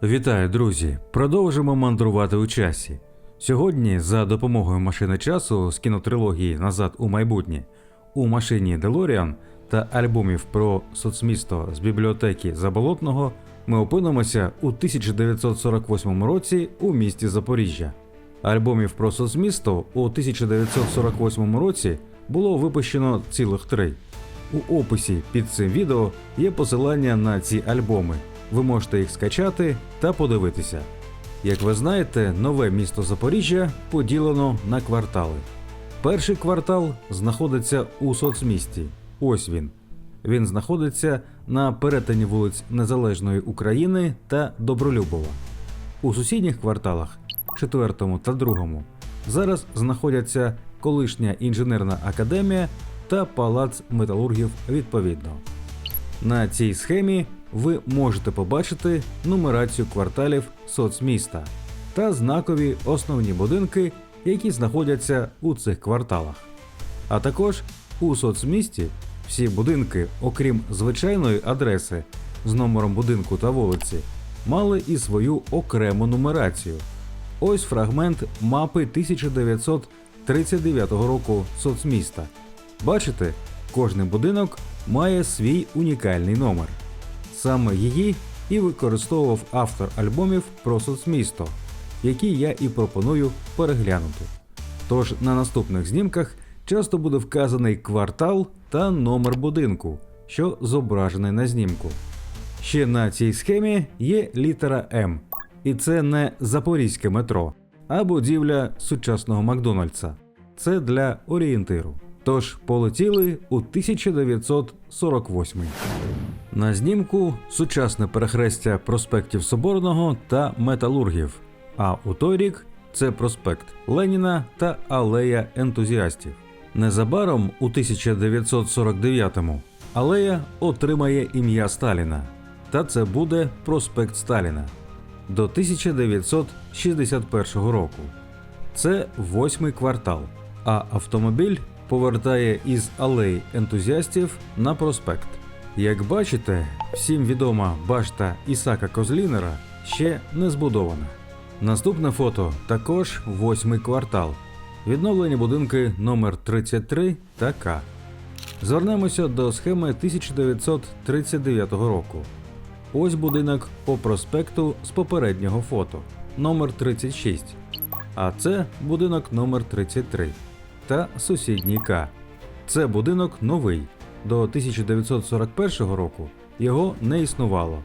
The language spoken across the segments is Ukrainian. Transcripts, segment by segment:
Вітаю, друзі! Продовжимо мандрувати у часі. Сьогодні, за допомогою машини часу з кінотрилогії Назад у майбутнє у машині DeLorean та альбомів про соцмісто з бібліотеки Заболотного ми опинимося у 1948 році у місті Запоріжжя. Альбомів про соцмісто у 1948 році було випущено цілих три. У описі під цим відео є посилання на ці альбоми. Ви можете їх скачати та подивитися. Як ви знаєте, нове місто Запоріжжя поділено на квартали. Перший квартал знаходиться у соцмісті. Ось він. Він знаходиться на перетині вулиць Незалежної України та Добролюбова. У сусідніх кварталах, четвертому та другому, зараз знаходяться колишня інженерна академія та палац металургів відповідно. На цій схемі ви можете побачити нумерацію кварталів соцміста та знакові основні будинки, які знаходяться у цих кварталах. А також у соцмісті всі будинки, окрім звичайної адреси з номером будинку та вулиці, мали і свою окрему нумерацію. Ось фрагмент мапи 1939 року соцміста. Бачите, кожний будинок має свій унікальний номер. Саме її і використовував автор альбомів про соцмісто, які я і пропоную переглянути. Тож на наступних знімках часто буде вказаний квартал та номер будинку, що зображений на знімку. Ще на цій схемі є літера М, і це не запорізьке метро, а будівля сучасного Макдональдса. Це для орієнтиру. Тож полетіли у 1948. На знімку сучасне перехрестя проспектів Соборного та Металургів. А у той рік це проспект Леніна та Алея ентузіастів. Незабаром у 1949-му алея отримає ім'я Сталіна, та це буде проспект Сталіна до 1961 року. Це восьмий квартал, а автомобіль повертає із алеї ентузіастів на проспект. Як бачите, всім відома башта Ісака Козлінера ще не збудована. Наступне фото також восьмий квартал. Відновлені будинки номер 33 та К. Звернемося до схеми 1939 року. Ось будинок по проспекту з попереднього фото номер 36. А це будинок номер 33 та сусідній К. Це будинок новий. До 1941 року його не існувало,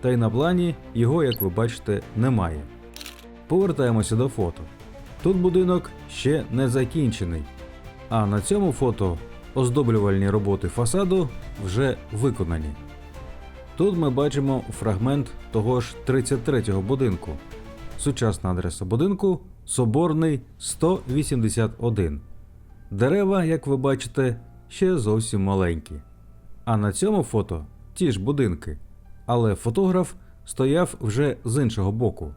та й на плані його, як ви бачите, немає. Повертаємося до фото. Тут будинок ще не закінчений, а на цьому фото оздоблювальні роботи фасаду вже виконані. Тут ми бачимо фрагмент того ж 33-го будинку. Сучасна адреса будинку Соборний 181. Дерева, як ви бачите, ще зовсім маленькі. А на цьому фото ті ж будинки, але фотограф стояв вже з іншого боку.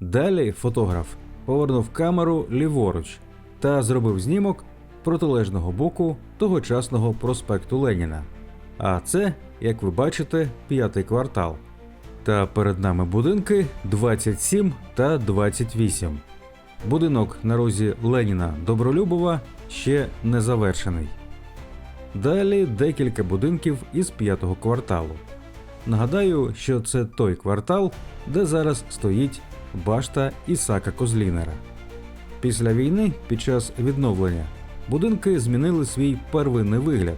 Далі фотограф повернув камеру ліворуч та зробив знімок протилежного боку тогочасного проспекту Леніна. А це, як ви бачите, п'ятий квартал. Та перед нами будинки 27 та 28. Будинок на розі Леніна Добролюбова ще не завершений. Далі декілька будинків із п'ятого кварталу. Нагадаю, що це той квартал, де зараз стоїть башта Ісака Козлінера. Після війни, під час відновлення, будинки змінили свій первинний вигляд.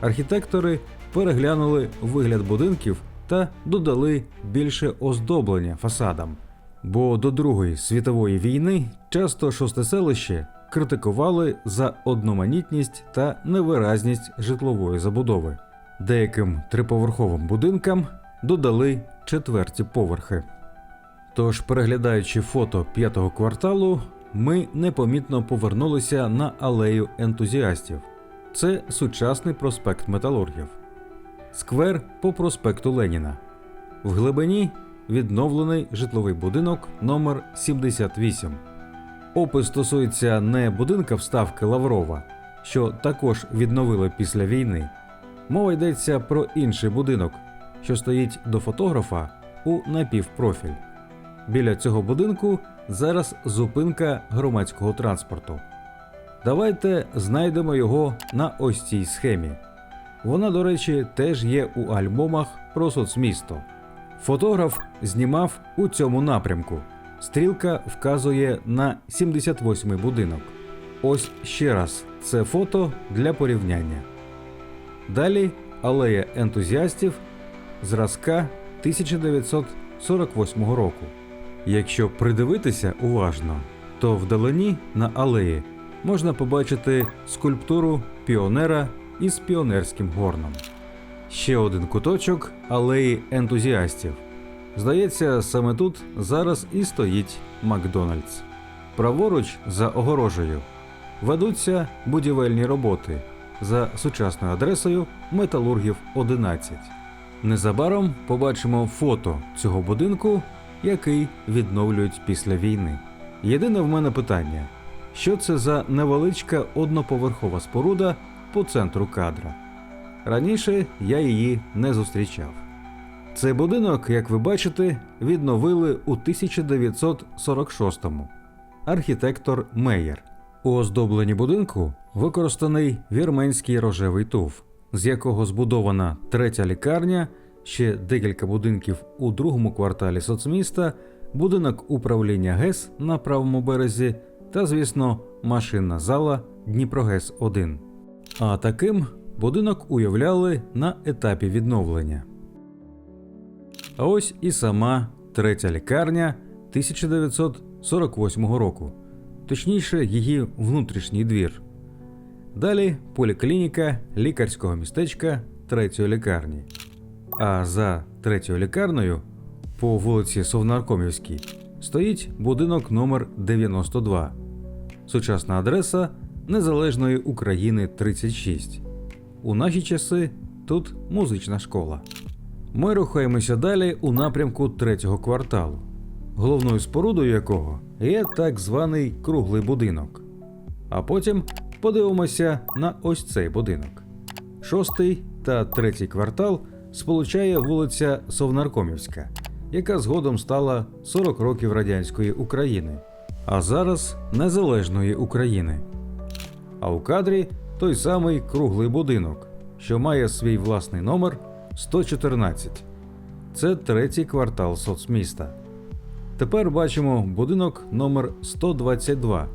Архітектори переглянули вигляд будинків та додали більше оздоблення фасадам. Бо до Другої світової війни часто шосте селище критикували за одноманітність та невиразність житлової забудови. Деяким триповерховим будинкам додали четверті поверхи. Тож, переглядаючи фото п'ятого кварталу, ми непомітно повернулися на алею ентузіастів. Це сучасний проспект металургів. Сквер по проспекту Леніна. В глибині відновлений житловий будинок номер 78. Опис стосується не будинка вставки Лаврова, що також відновили після війни. Мова йдеться про інший будинок, що стоїть до фотографа у напівпрофіль. Біля цього будинку зараз зупинка громадського транспорту. Давайте знайдемо його на ось цій схемі. Вона, до речі, теж є у альбомах про соцмісто. Фотограф знімав у цьому напрямку. Стрілка вказує на 78-й будинок. Ось ще раз це фото для порівняння. Далі алея ентузіастів зразка 1948 року. Якщо придивитися уважно, то вдалині на алеї можна побачити скульптуру піонера із піонерським горном. Ще один куточок алеї ентузіастів. Здається, саме тут зараз і стоїть Макдональдс. Праворуч за огорожею ведуться будівельні роботи за сучасною адресою Металургів 11. Незабаром побачимо фото цього будинку, який відновлюють після війни. Єдине в мене питання: що це за невеличка одноповерхова споруда по центру кадра? Раніше я її не зустрічав. Цей будинок, як ви бачите, відновили у 1946-му. Архітектор Меєр. У оздобленні будинку використаний вірменський рожевий туф, з якого збудована третя лікарня, ще декілька будинків у другому кварталі соцміста, будинок управління ГЕС на правому березі та, звісно, машинна зала Дніпрогес 1. А таким будинок уявляли на етапі відновлення. А ось і сама третя лікарня 1948 року, точніше, її внутрішній двір. Далі поліклініка лікарського містечка третьої лікарні. А за третьою лікарнею по вулиці Совнаркомівській стоїть будинок номер 92 сучасна адреса Незалежної України 36. У наші часи тут музична школа. Ми рухаємося далі у напрямку третього кварталу, головною спорудою якого є так званий круглий будинок. А потім подивимося на ось цей будинок. Шостий та третій квартал сполучає вулиця Совнаркомівська, яка згодом стала 40 років радянської України, а зараз Незалежної України. А у кадрі той самий круглий будинок, що має свій власний номер 114. Це третій квартал соцміста. Тепер бачимо будинок номер 122,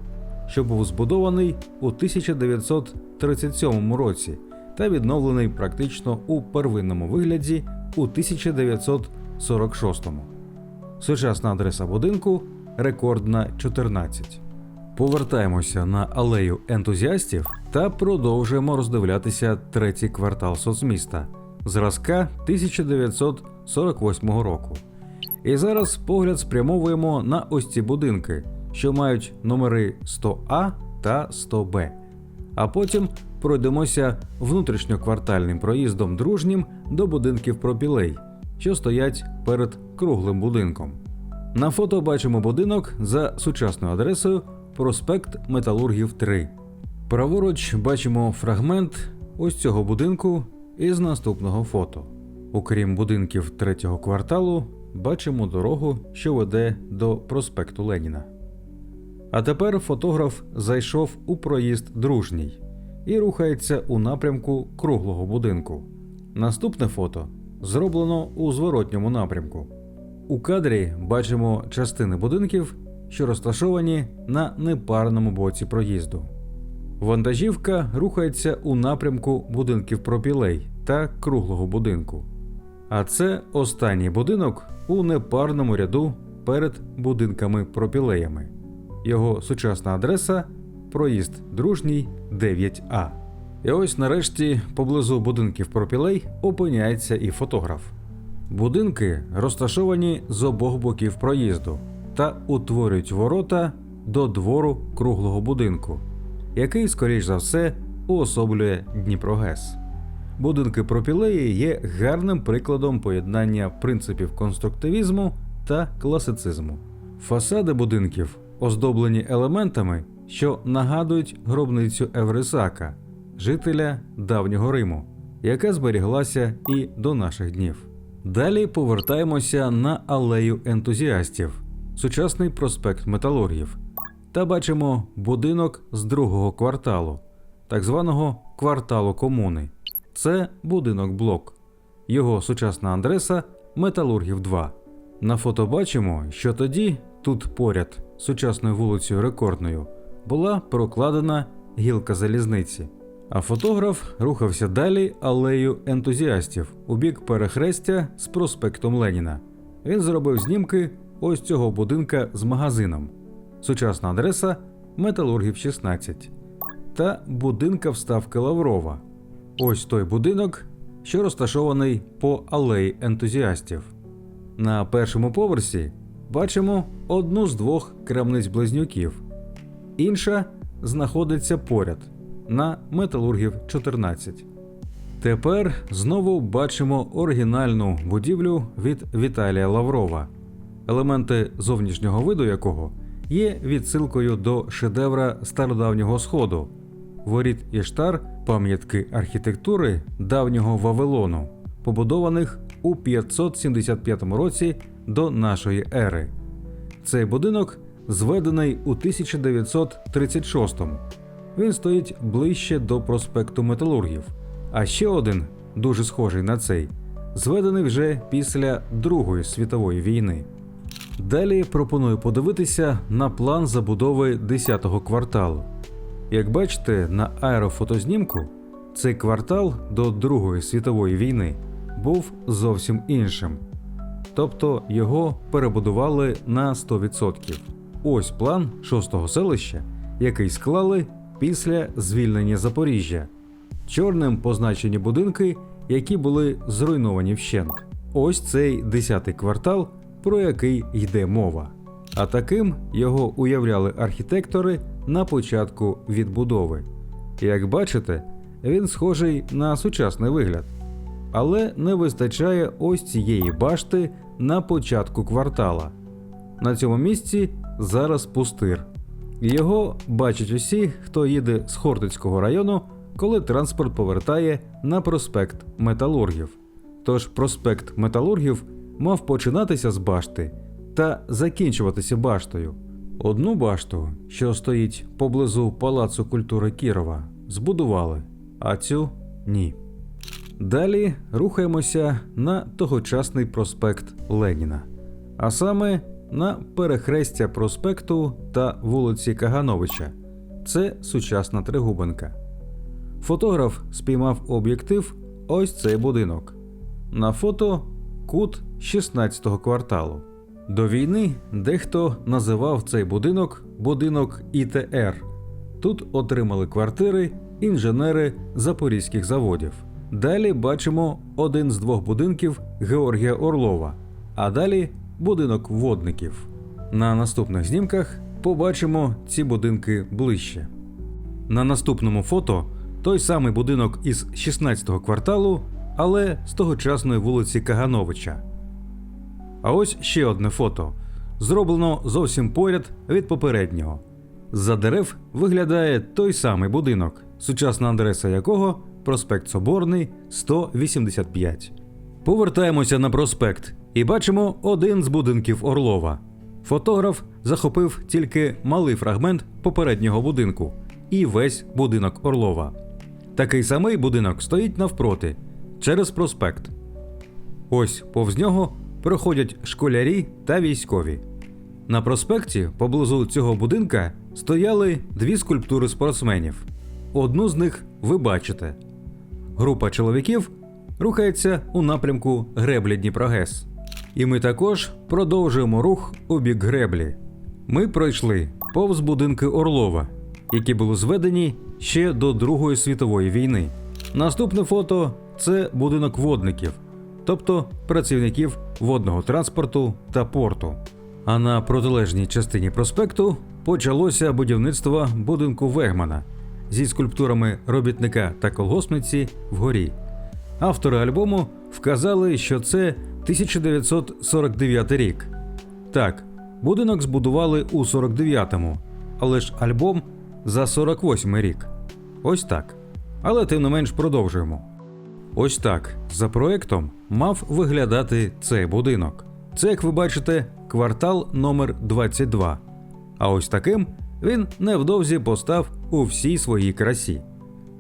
що був збудований у 1937 році та відновлений практично у первинному вигляді у 1946. Сучасна адреса будинку рекордна 14. Повертаємося на алею ентузіастів та продовжуємо роздивлятися третій квартал соцміста зразка 1948 року. І зараз погляд спрямовуємо на ось ці будинки, що мають номери 100А та 100Б. А потім пройдемося внутрішньоквартальним проїздом дружнім до будинків пропілей, що стоять перед круглим будинком. На фото бачимо будинок за сучасною адресою проспект Металургів 3. Праворуч бачимо фрагмент ось цього будинку із наступного фото. Окрім будинків третього кварталу, бачимо дорогу, що веде до проспекту Леніна. А тепер фотограф зайшов у проїзд дружній і рухається у напрямку круглого будинку. Наступне фото зроблено у зворотньому напрямку. У кадрі бачимо частини будинків, що розташовані на непарному боці проїзду. Вантажівка рухається у напрямку будинків пропілей та круглого будинку. А це останній будинок у непарному ряду перед будинками пропілеями. Його сучасна адреса проїзд дружній 9А. І ось нарешті поблизу будинків пропілей опиняється і фотограф. Будинки розташовані з обох боків проїзду та утворюють ворота до двору круглого будинку, який, скоріш за все, уособлює Дніпрогес. Будинки пропілеї є гарним прикладом поєднання принципів конструктивізму та класицизму. Фасади будинків оздоблені елементами, що нагадують гробницю Еврисака, жителя давнього Риму, яка зберіглася і до наших днів. Далі повертаємося на алею ентузіастів, сучасний проспект металургів, та бачимо будинок з другого кварталу, так званого кварталу комуни. Це будинок блок. Його сучасна адреса Металургів 2. На фото бачимо, що тоді, тут поряд, сучасною вулицею Рекордною, була прокладена гілка залізниці. А фотограф рухався далі алею ентузіастів у бік перехрестя з проспектом Леніна. Він зробив знімки ось цього будинка з магазином. Сучасна адреса Металургів 16 та будинка вставки Лаврова. Ось той будинок, що розташований по алеї ентузіастів. На першому поверсі бачимо одну з двох крамниць близнюків. Інша знаходиться поряд на металургів 14. Тепер знову бачимо оригінальну будівлю від Віталія Лаврова, елементи зовнішнього виду якого є відсилкою до шедевра стародавнього сходу воріт Іштар пам'ятки архітектури давнього Вавилону, побудованих у 575 році до нашої ери. Цей будинок зведений у 1936-му. Він стоїть ближче до проспекту Металургів, а ще один, дуже схожий на цей, зведений вже після Другої світової війни. Далі пропоную подивитися на план забудови 10-го кварталу. Як бачите, на аерофотознімку цей квартал до Другої світової війни був зовсім іншим. Тобто його перебудували на 100%. Ось план шостого селища, який склали після звільнення Запоріжжя. Чорним позначені будинки, які були зруйновані вщент. Ось цей 10-й квартал, про який йде мова. А таким його уявляли архітектори на початку відбудови. Як бачите, він схожий на сучасний вигляд, але не вистачає ось цієї башти на початку квартала. На цьому місці зараз пустир. Його бачать усі, хто їде з Хортицького району, коли транспорт повертає на проспект Металургів. Тож проспект Металургів мав починатися з башти та закінчуватися баштою. Одну башту, що стоїть поблизу Палацу культури Кірова, збудували, а цю ні. Далі рухаємося на тогочасний проспект Леніна, а саме на перехрестя проспекту та вулиці Кагановича. Це сучасна Тригубенка. Фотограф спіймав об'єктив ось цей будинок. На фото кут 16-го кварталу. До війни дехто називав цей будинок будинок ІТР. Тут отримали квартири інженери запорізьких заводів. Далі бачимо один з двох будинків Георгія Орлова, а далі будинок водників. На наступних знімках побачимо ці будинки ближче. На наступному фото той самий будинок із 16-го кварталу, але з тогочасної вулиці Кагановича. А ось ще одне фото. Зроблено зовсім поряд від попереднього. За дерев виглядає той самий будинок, сучасна адреса якого проспект Соборний 185. Повертаємося на проспект і бачимо один з будинків Орлова. Фотограф захопив тільки малий фрагмент попереднього будинку і весь будинок Орлова. Такий самий будинок стоїть навпроти, через проспект. Ось повз нього проходять школярі та військові. На проспекті поблизу цього будинка стояли дві скульптури спортсменів. Одну з них ви бачите. Група чоловіків рухається у напрямку греблі Дніпрогес. І ми також продовжуємо рух у бік греблі. Ми пройшли повз будинки Орлова, які були зведені ще до Другої світової війни. Наступне фото це будинок водників, тобто працівників водного транспорту та порту. А на протилежній частині проспекту почалося будівництво будинку Вегмана зі скульптурами робітника та колгоспниці вгорі. Автори альбому вказали, що це 1949 рік. Так, будинок збудували у 49-му, але ж альбом за 48 рік. Ось так. Але тим не менш продовжуємо. Ось так за проектом мав виглядати цей будинок. Це, як ви бачите, квартал номер 22. А ось таким він невдовзі постав у всій своїй красі.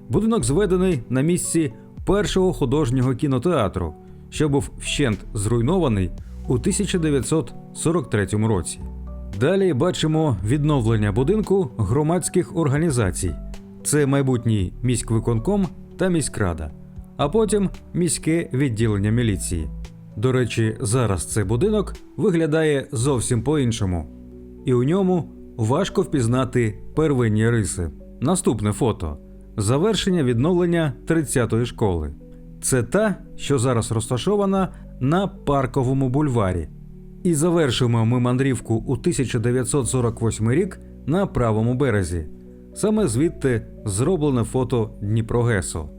Будинок зведений на місці першого художнього кінотеатру, що був вщент зруйнований у 1943 році. Далі бачимо відновлення будинку громадських організацій. Це майбутній міськвиконком та міськрада, а потім міське відділення міліції. До речі, зараз цей будинок виглядає зовсім по-іншому, і у ньому важко впізнати первинні риси. Наступне фото завершення відновлення 30-ї школи. Це та, що зараз розташована на парковому бульварі. І завершуємо ми мандрівку у 1948 рік на правому березі. Саме звідти зроблене фото Дніпрогесу.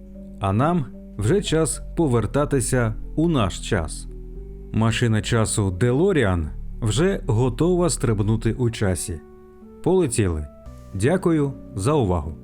А нам вже час повертатися у наш час. Машина часу Делоріан вже готова стрибнути у часі. Полетіли. Дякую за увагу.